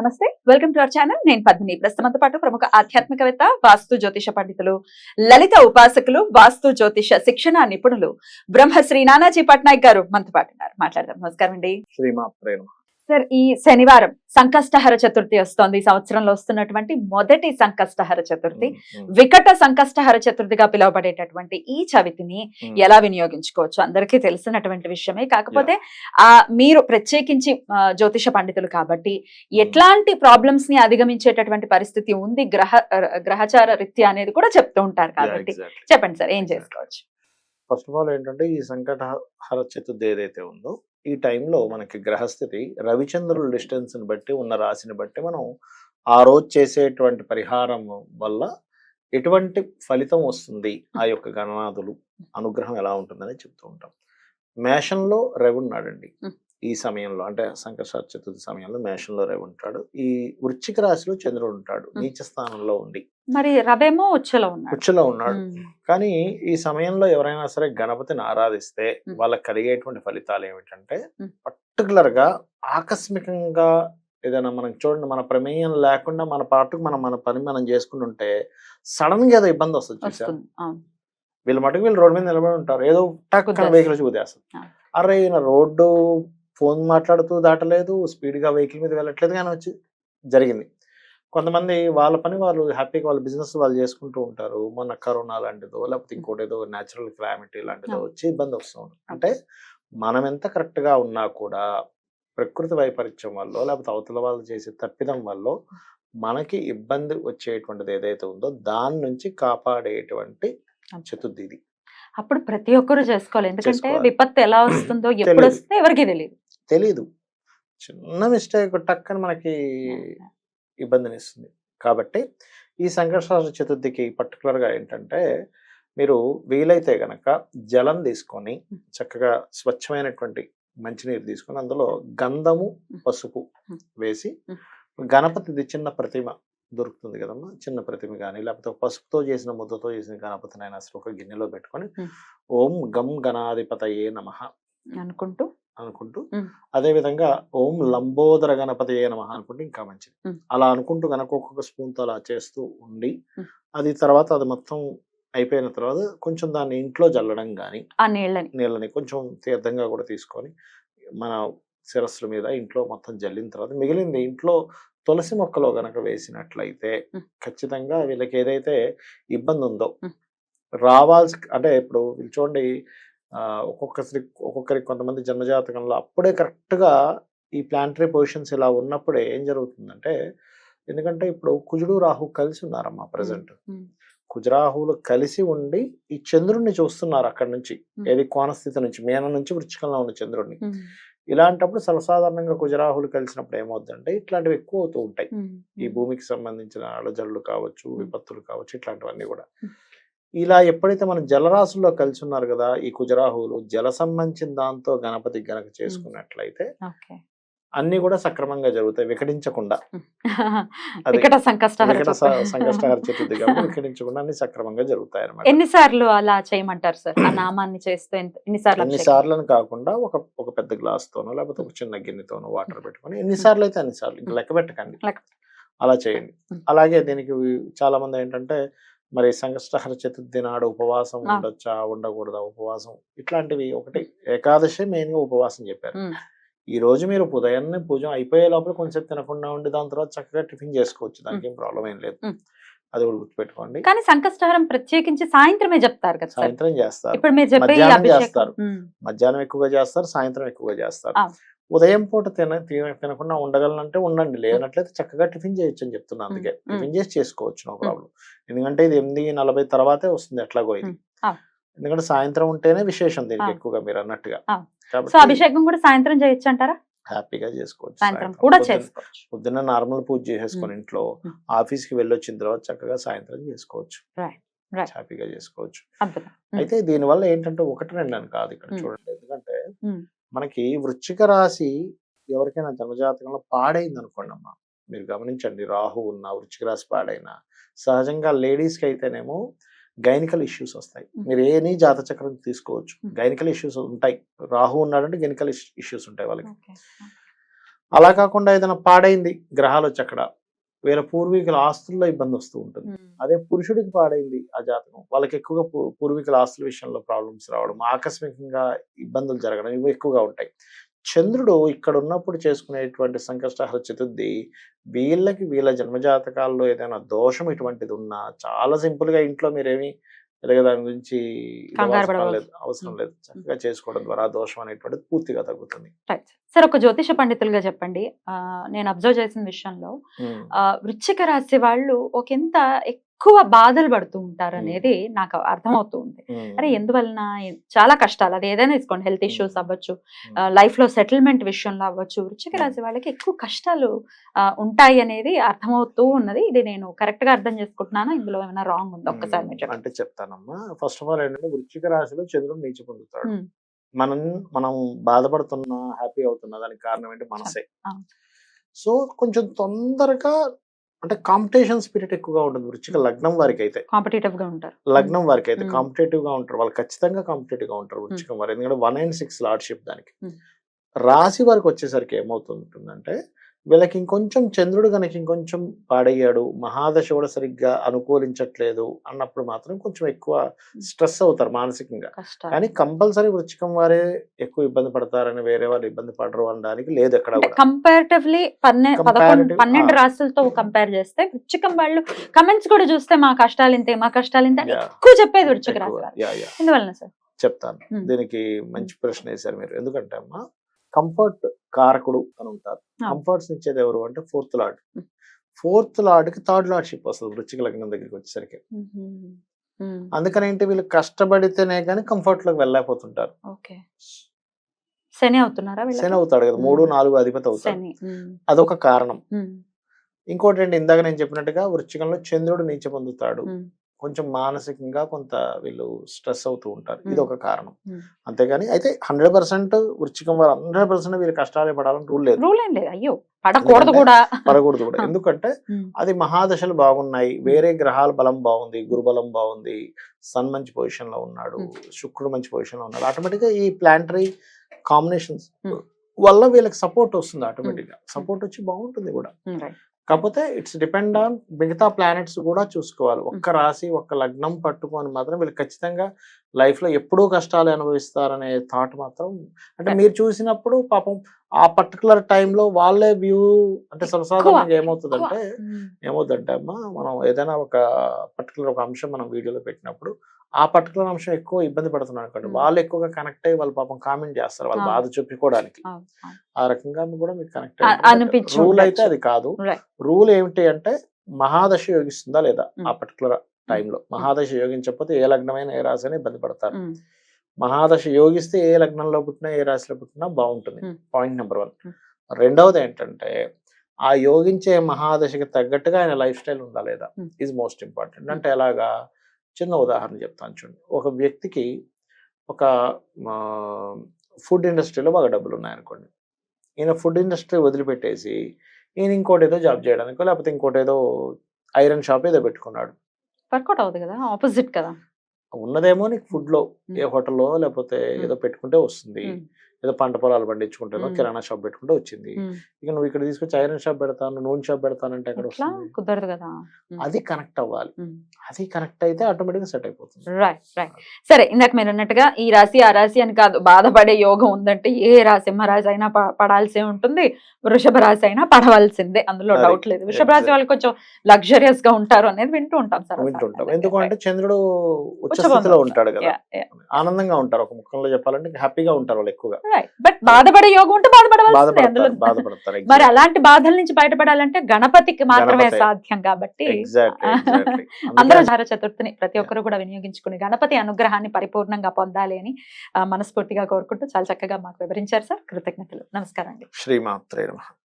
నమస్తే. Welcome to our channel నేను పద్మిని. ప్రస్తుతంతో పాటు ప్రముఖ ఆధ్యాత్మికవేత్త వాస్తు జ్యోతిష పండితులు లలిత ఉపాసకులు వాస్తు జ్యోతిష శిక్షణ నిపుణులు బ్రహ్మశ్రీ నానాజీ పట్నాయక్ గారు మనతో పాటు ఉన్నారు. మాట్లాడదాం. నమస్కారం అండి. శ్రీమా ప్రేమ సార్ ఈ శనివారం సంకష్టహర చతుర్థి వస్తోంది. ఈ సంవత్సరంలో వస్తున్నటువంటి మొదటి సంకష్టహర చతుర్థి. వికట సంకష్టహర చతుర్థిగా పిలువబడేటటువంటి ఈ చవితిని ఎలా వినియోగించుకోవచ్చు? అందరికీ తెలిసినటువంటి విషయమే. కాకపోతే ఆ మీరు ప్రత్యేకించి జ్యోతిష పండితులు కాబట్టి ఎట్లాంటి ప్రాబ్లమ్స్ని అధిగమించేటటువంటి పరిస్థితి ఉంది? గ్రహ గ్రహచార రీత్యా అనేది కూడా చెప్తూ ఉంటారు కాబట్టి చెప్పండి సార్ ఏం చేసుకోవచ్చు? ఫస్ట్ ఆఫ్ ఆల్ ఏంటంటే ఈ సంకట హర చతుర్థి ఏదైతే ఉందో ఈ టైంలో మనకి గ్రహస్థితి రవిచంద్రుల డిస్టెన్స్ని బట్టి ఉన్న రాశిని బట్టి మనం ఆ రోజు చేసేటువంటి పరిహారం వల్ల ఎటువంటి ఫలితం వస్తుంది? ఆ యొక్క గణనాథులు అనుగ్రహం ఎలా ఉంటుందని చెప్తూ ఉంటాం. మేషంలో రవి ఉన్నాడండి. ఈ సమయంలో అంటే సంకట చతుర్థి సమయంలో మేషంలో రవి ఉంటాడు. ఈ వృశ్చిక రాశిలో చంద్రుడు ఉంటాడు. నీచ స్థానంలో ఉండి. మరి రవేమో ఉచ్చలో ఉన్నాడు. ఉచ్చులో ఉన్నాడు. కానీ ఈ సమయంలో ఎవరైనా సరే గణపతిని ఆరాధిస్తే. వాళ్ళకి కలిగేటువంటి ఫలితాలు ఏమిటంటే. పర్టికులర్గా ఆకస్మికంగా ఏదైనా మనం చూడండి మన ప్రమేయం లేకుండా మన పాటుకు మనం మన పని మనం చేసుకుంటుంటే సడన్గా ఏదో ఇబ్బంది వస్తుంది చూసారు? వీళ్ళు మటుకు వీళ్ళు రోడ్డు మీద నిలబడి ఉంటారు. ఏదో కుదేస్తుంది. వెహికల్ చూదేస్తారు. అరే ఈయన రోడ్డు ఫోన్ మాట్లాడుతూ దాటలేదు స్పీడ్గా వెహికల్ మీద వెళ్ళట్లేదు కానీ వచ్చి జరిగింది. కొంతమంది వాళ్ళ పని వాళ్ళు హ్యాపీగా వాళ్ళ బిజినెస్ వాళ్ళు చేసుకుంటూ ఉంటారు. మొన్న కరోనా లాంటిదో లేకపోతే ఇంకోటి ఏదో న్యాచురల్ క్లైమేట్ లాంటిదో. వచ్చి ఇబ్బంది వస్తూ ఉంటుంది అంటే మనం ఎంత కరెక్ట్గా ఉన్నా కూడా ప్రకృతి వైపరీత్యం వల్ల లేకపోతే అవతల వాళ్ళు చేసే తప్పిదం వల్ల మనకి ఇబ్బంది వచ్చేటువంటిది ఏదైతే ఉందో దాని నుంచి కాపాడేటువంటి చతుర్థి ఇది. అప్పుడు ప్రతి ఒక్కరు చేసుకోవాలి. ఎందుకంటే. విపత్తు ఎలా వస్తుందో ఎప్పుడు. వస్తుందో ఎవరికి తెలియదు తెలీదు. చిన్న మిస్టేక్ టక్కని మనకి ఇబ్బందినిస్తుంది. కాబట్టి ఈ సంకట చతుర్థికి particular గా ఏంటంటే మీరు వీలైతే గనక జలం తీసుకొని చక్కగా స్వచ్ఛమైనటువంటి మంచినీరు తీసుకొని అందులో గంధము పసుపు. వేసి. గణపతిది చిన్న ప్రతిమ దొరుకుతుంది కదమ్మా! చిన్న ప్రతిమ కానీ లేకపోతే పసుపుతో చేసిన ముద్దతో చేసిన గణపతినైనా సరే ఒక గిన్నెలో పెట్టుకొని. ఓం గం గణాధిపతయే నమః అనుకుంటూ అనుకుంటూ. అదే విధంగా ఓం లంబోదర గణపతి నమ అనుకుంటే ఇంకా మంచిది. అలా అనుకుంటూ గనక ఒక్కొక్క స్పూన్తో అలా చేస్తూ ఉండి. అది తర్వాత అది మొత్తం అయిపోయిన తర్వాత కొంచెం దాన్ని ఇంట్లో జల్లడం కానీ ఆ నీళ్ళని నీళ్ళని కొంచెం తీర్థంగా కూడా తీసుకొని మన శిరస్సుల మీద ఇంట్లో మొత్తం జల్లిన తర్వాత మిగిలింది ఇంట్లో తులసి మొక్కలో గనక వేసినట్లయితే. ఖచ్చితంగా వీళ్ళకి ఏదైతే ఇబ్బంది ఉందో. రావాల్సి అంటే ఇప్పుడు వీళ్ళు చూడండి ఆ, ఒక్కొక్కరికి ఒక్కొక్కరికి కొంతమంది జన్మజాతకంలో అప్పుడే correct గా ఈ ప్లాంటరీ పొజిషన్స్ ఇలా ఉన్నప్పుడే ఏం జరుగుతుందంటే ఎందుకంటే ఇప్పుడు కుజుడు రాహు కలిసి ఉన్నారమ్మా ప్రజెంట్. కుజరాహువులు కలిసి ఉండి ఈ చంద్రుడిని చూస్తున్నారు అక్కడి నుంచి. ఏది కోణస్థితి నుంచి మేన నుంచి వృచ్చికంలో ఉన్న చంద్రుడిని ఉమ్, ఇలాంటప్పుడు సర్వసాధారణంగా కుజరాహులు కలిసినప్పుడు ఏమవుతుందంటే ఇట్లాంటివి ఎక్కువ అవుతూ ఉంటాయి ఈ. భూమికి సంబంధించిన అలజడులు కావచ్చు. విపత్తులు కావచ్చు ఇట్లాంటివన్నీ కూడా. ఇలా ఎప్పుడైతే మనం జలరాశుల్లో కలిసి ఉన్నారు కదా ఈ కుజరాహువులు జల సంబంధించిన దాంతో గణపతి గనక చేసుకున్నట్లయితే అన్ని కూడా సక్రమంగా జరుగుతాయి వికటించకుండా. వికట సంకష్టహర చతుర్థి. కాబట్టి వికటించకుండా అన్ని సక్రమంగా జరుగుతాయి అనమాట ఎన్నిసార్లు అలా చేయమంటారు సార్? ఆ నామాన్ని చేస్తూ ఎన్నిసార్లు ఎన్ని అభిషేకం? సార్లు కాకుండా ఒక ఒక పెద్ద గ్లాస్ తోనో లేకపోతే ఒక చిన్న గిన్నెతోనో వాటర్ పెట్టుకొని ఎన్నిసార్లు అయితే అన్నిసార్లు ఇంకా లెక్క పెట్టకండి. అలా చేయండి. అలాగే దీనికి చాలా మంది ఏంటంటే మరి సంకష్టహర చతుర్థి నాడు ఉపవాసం. ఉండొచ్చా? ఉండకూడదా? ఉపవాసం? ఇట్లాంటివి ఒకటి ఏకాదశి మెయిన్గా ఉపవాసం చెప్పారు. ఈ రోజు మీరు ఉదయాన్నే పూజ అయిపోయే లోపల కొంచెం తినకుండా ఉండి దాని తర్వాత చక్కగా టిఫిన్ చేసుకోవచ్చు. దానికి ఏం ప్రాబ్లం ఏం లేదు. అది కూడా గుర్తుపెట్టుకోండి. కానీ సంకష్టహరం ప్రత్యేకించి సాయంత్రమే చెప్తారు కదా సాయంత్రం చేస్తారు. ఇప్పుడు మీరు మధ్యాహ్నం చేస్తారు. మధ్యాహ్నం ఎక్కువగా చేస్తారు సాయంత్రం ఎక్కువగా చేస్తారు. ఉదయం పూట తిన తిన- తినకుండా ఉండగలనంటే ఉండండి లేనట్లయితే చక్కగా టిఫిన్ చేయొచ్చు అని చెప్తున్నా అందుకే. టిఫిన్ చేసి చేసుకోవచ్చు నో ప్రాబ్లం ఎందుకంటే ఇది ఎనిమిది నలభై తర్వాతే వస్తుంది ఎట్లాగో ఇది. ఎందుకంటే సాయంత్రం ఉంటేనే విశేషం దీనికి. ఎక్కువగా మీరు అన్నట్టుగా. సో అభిషేకం కూడా సాయంత్రం చేయొచ్చు అంటారా హ్యాపీగా చేసుకోవచ్చు సాయంత్రం. కూడా చేసుకోవచ్చు పొద్దున్న నార్మల్ పూజ చేసేసుకొని ఇంట్లో. ఆఫీస్కి వెళ్ళొచ్చిన తర్వాత చక్కగా సాయంత్రం చేసుకోవచ్చు. హ్యాపీగా చేసుకోవచ్చు అయితే దీనివల్ల ఏంటంటే ఒకటి రెండు అని కాదు ఇక్కడ. చూడండి ఎందుకంటే. మనకి వృశ్చిక రాశి ఎవరికైనా జన్మజాతకంలో పాడైంది అనుకోండి అమ్మా మీరు గమనించండి రాహు ఉన్న వృచ్చిక రాశి పాడైనా సహజంగా లేడీస్కి అయితేనేమో గైనికల్ ఇష్యూస్ వస్తాయి. మీరు ఏని జాత చక్రం తీసుకోవచ్చు. గైనికల్ ఇష్యూస్ ఉంటాయి. రాహు ఉన్నాడంటే గైనికల్ ఇష్యూస్ ఉంటాయి వాళ్ళకి. అలా కాకుండా ఏదైనా పాడైంది గ్రహాలు వచ్చి అక్కడ వీళ్ళ పూర్వీకుల ఆస్తుల్లో ఇబ్బంది వస్తూ ఉంటుంది. అదే పురుషుడికి పాడైంది ఆ జాతకం. వాళ్ళకి ఎక్కువగా పూర్వీకుల ఆస్తుల విషయంలో ప్రాబ్లమ్స్ రావడం ఆకస్మికంగా ఇబ్బందులు జరగడం ఇవి ఎక్కువగా ఉంటాయి. చంద్రుడు ఇక్కడ ఉన్నప్పుడు చేసుకునేటువంటి సంకష్టహర చతుర్థి వీళ్ళకి వీళ్ళ జన్మజాతకాల్లో ఏదైనా దోషం ఇటువంటిది ఉన్నా చాలా సింపుల్గా ఇంట్లో మీరేమి ఇలాగ దాని గురించి అవసరం లేదు చక్కగా చేసుకోవడం ద్వారా దోషం అనేటువంటిది పూర్తిగా తగ్గుతుంది. సార్ ఒక జ్యోతిష పండితులుగా చెప్పండి. నేను అబ్జర్వ్ చేసిన విషయంలో వృశ్చిక రాశి వాళ్ళు ఒకంత ఎక్కువ బాధలు పడుతూ ఉంటారు అనేది నాకు అర్థమవుతూ ఉంది. అరే ఎందువలన? చాలా కష్టాలు. అది ఏదైనా తీసుకోండి. Health issues. అవ్వచ్చు. లైఫ్లో సెటిల్మెంట్ విషయంలో అవ్వచ్చు Hmm. రాశి వాళ్ళకి ఎక్కువ కష్టాలు ఉంటాయి అనేది అర్థమవుతూ ఉన్నది. ఇది నేను కరెక్ట్గా అర్థం చేసుకుంటున్నాను? ఇందులో ఏమైనా రాంగ్ ఉందా? ఒక్కసారి అంటే చెప్తానమ్మా. ఫస్ట్ ఆఫ్ ఆల్ ఏంటంటే వృశ్చిక రాశిలో చంద్రుడు నీచ పొందుతాడు. మనం మనం బాధపడుతున్నా హ్యాపీ అవుతున్నా దానికి కారణం ఏంటి? మనసే. సో కొంచెం తొందరగా అంటే కాంపిటీషన్ స్పిరిట్ ఎక్కువగా ఉంటుంది. వృశ్చిక లగ్నం వారికి అయితే కాంపిటేటివ్గా ఉంటారు. లగ్నం వారికి అయితే. కాంపిటేటివ్గా ఉంటారు. వాళ్ళు ఖచ్చితంగా కాంపిటేటివ్గా ఉంటారు వృశ్చికం వారు. ఎందుకంటే వన్ అండ్ సిక్స్ లార్డ్షిప్ దానికి. రాశి వారికి వచ్చేసరికి ఏమవుతుంటుందంటే వీళ్ళకి ఇంకొంచెం చంద్రుడు కనుక ఇంకొంచెం పాడయ్యాడు మహాదశ కూడా సరిగ్గా అనుకూలించట్లేదు అన్నప్పుడు మాత్రం కొంచెం ఎక్కువ స్ట్రెస్ అవుతారు మానసికంగా. కానీ కంపల్సరీ వృచ్చికం వారే ఎక్కువ ఇబ్బంది పడతారని వేరే వాళ్ళు ఇబ్బంది పడరు అనడానికి లేదు ఎక్కడ కంపారిటివ్లీ పన్నెండు ఆ. రాసులతో కంపేర్ చేస్తే వృచ్చికం వాళ్ళు కమెంట్స్ కూడా చూస్తే మా కష్టాలు ఇంతే మా కష్టాలు ఇంతే. ఎక్కువ చెప్పేది వృచ్చిక. రాశి వాళ్ళు. Yeah yeah. ఎందువలన సార్? చెప్తాను. దీనికి మంచి ప్రశ్న వేశారు మీరు. ఎందుకంటే అమ్మా కంఫర్ట్ కారకుడు అని ఉంటారు. కంఫర్ట్స్ ఇచ్చేది ఎవరు అంటే ఫోర్త్ లార్డ్. ఫోర్త్ లార్డ్కి థర్డ్ లార్డ్షిప్ వస్తుంది వృచ్చిక లగ్నం దగ్గరికి వచ్చేసరికి. అందుకని ఏంటి వీళ్ళు కష్టపడితేనే కానీ కంఫర్ట్లోకి వెళ్ళలేకపోతుంటారు. ఓకే. శని అవుతున్నారా? శని అవుతాడు కదా మూడు. నాలుగు అధిపతి అవుతాడు. అదొక కారణం. ఇంకోటి ఏంటి ఇందాక నేను చెప్పినట్టుగా వృచ్చికంలో చంద్రుడు నీచ పొందుతాడు. కొంచెం మానసికంగా కొంత వీళ్ళు స్ట్రెస్ అవుతూ ఉంటారు. ఇది. ఒక కారణం. అంతేగాని అయితే హండ్రెడ్ పర్సెంట్ వృచ్చికం వారు హండ్రెడ్ పర్సెంట్ వీళ్ళు కష్టాలే పడాలని రూల్ లేదు. రూల్ ఏం లేదు. అయ్యో! పడకూడదు కూడా. పడకూడదు కూడా. ఎందుకంటే అది మహాదశలు బాగున్నాయి. వేరే గ్రహాల బలం బాగుంది. గురు బలం బాగుంది. సన్ మంచి పొజిషన్లో ఉన్నాడు. శుక్రుడు మంచి పొజిషన్లో ఉన్నాడు. ఆటోమేటిక్గా ఈ ప్లాంటరీ కాంబినేషన్స్. వల్ల వీళ్ళకి సపోర్ట్ వస్తుంది ఆటోమేటిక్గా సపోర్ట్ వచ్చి బాగుంటుంది కూడా. కాకపోతే ఇట్స్ డిపెండ్ ఆన్ మిగతా ప్లానెట్స్ కూడా చూసుకోవాలి. ఒక్క రాశి ఒక్క లగ్నం పట్టుకొని మాత్రం వీళ్ళు ఖచ్చితంగా లైఫ్లో ఎప్పుడూ కష్టాలు అనుభవిస్తారనే థాట్ మాత్రం అంటే మీరు చూసినప్పుడు పాపం ఆ పర్టికులర్ టైంలో వాళ్ళే వ్యూ అంటే సర్వసాధారణంగా ఏమవుతుందంటే ఏమవుతుందంటే అమ్మా మనం ఏదైనా ఒక పర్టికులర్ ఒక అంశం మనం వీడియోలో పెట్టినప్పుడు ఆ పర్టికులర్ అంశం ఎక్కువ ఇబ్బంది పడుతున్నారు అనుకోండి. వాళ్ళు ఎక్కువగా కనెక్ట్ అయ్యి వాళ్ళు పాపం కామెంట్ చేస్తారు వాళ్ళ. బాధ అవును. ఆ రకంగా కూడా మీకు కనెక్ట్ అనిపించి రూల్ అయితే. అది కాదు. రూల్ ఏమిటి అంటే మహాదశ యోగిస్తుందా లేదా. ఆ పర్టికులర్ టైంలో మహాదశ యోగించకపోతే ఏ లగ్నమైన ఏ రాశి ఇబ్బంది పడతారు మహాదశ యోగిస్తే ఏ లగ్నంలో పుట్టినా ఏ రాశిలో పుట్టినా బాగుంటుంది. Point number one. రెండవది ఏంటంటే ఆ యోగించే మహాదశకి తగ్గట్టుగా ఆయన లైఫ్ స్టైల్ ఉందా లేదా. ఈజ్ మోస్ట్ ఇంపార్టెంట్ అంటే ఎలాగా చిన్న ఉదాహరణ చెప్తాను చూడండి ఒక వ్యక్తికి ఒక ఫుడ్ ఇండస్ట్రీలో బాగా డబ్బులు ఉన్నాయనుకోండి ఈయన ఫుడ్ ఇండస్ట్రీ వదిలిపెట్టేసి ఈయన ఇంకోటి ఏదో జాబ్ చేయడానికో లేకపోతే ఇంకోటి ఏదో ఐరన్ షాప్ ఏదో పెట్టుకున్నాడు వర్కౌట్ అవుతుంది కదా ఆపోజిట్ కదా ఉన్నదేమో నీకు ఫుడ్లో Hmm. ఏ హోటల్లో లేకపోతే. ఏదో పెట్టుకుంటే వస్తుంది. ఏదో పంట పొలాలు పండించుకుంటేనో. కిరాణా షాప్ పెట్టుకుంటే వచ్చింది. ఇక నువ్వు ఇక్కడ తీసుకొచ్చి ఐరన్ షాప్ పెడతాను నూనె షాప్ పెడతానంటే ఎక్కడ కుదరదు కదా. అది కనెక్ట్ అవ్వాలి. అది కనెక్ట్ అయితే ఆటోమేటిక్ సెట్ అయిపోతుంది. రైట్ రైట్ సరే ఇందాక మీరు అన్నట్టుగా ఈ రాశి ఆ రాశి అని కాదు బాధపడే యోగం ఉందంటే ఏ రాశి అయినా పడాల్సే ఉంటుంది. వృషభ రాశి అయినా పడవలసిందే. అందులో అది, డౌట్ లేదు. వృషభ రాశి. వాళ్ళు కొంచెం లగ్జరియస్గా ఉంటారు అనేది వింటూ ఉంటాం సార్ వింటుంటాం. ఎందుకంటే చంద్రుడు ఉచ్చ స్థితిలో ఉంటాడు కదా. ఆనందంగా ఉంటారు ఒక ముఖంలో చెప్పాలంటే హ్యాపీగా ఉంటారు వాళ్ళు ఎక్కువగా. బట్ బాధపడే యోగం ఉంటే బాధపడవలసిందే మరి అలాంటి బాధల నుంచి బయటపడాలంటే గణపతికి మాత్రమే. సాధ్యం కాబట్టి అందరూ ధార చతుర్థిని ప్రతి ఒక్కరు కూడా వినియోగించుకుని గణపతి అనుగ్రహాన్ని పరిపూర్ణంగా పొందాలి అని మనస్ఫూర్తిగా కోరుకుంటూ చాలా చక్కగా మాకు వివరించారు సార్. కృతజ్ఞతలు. నమస్కారం అండి. శ్రీమాత్రే నమః.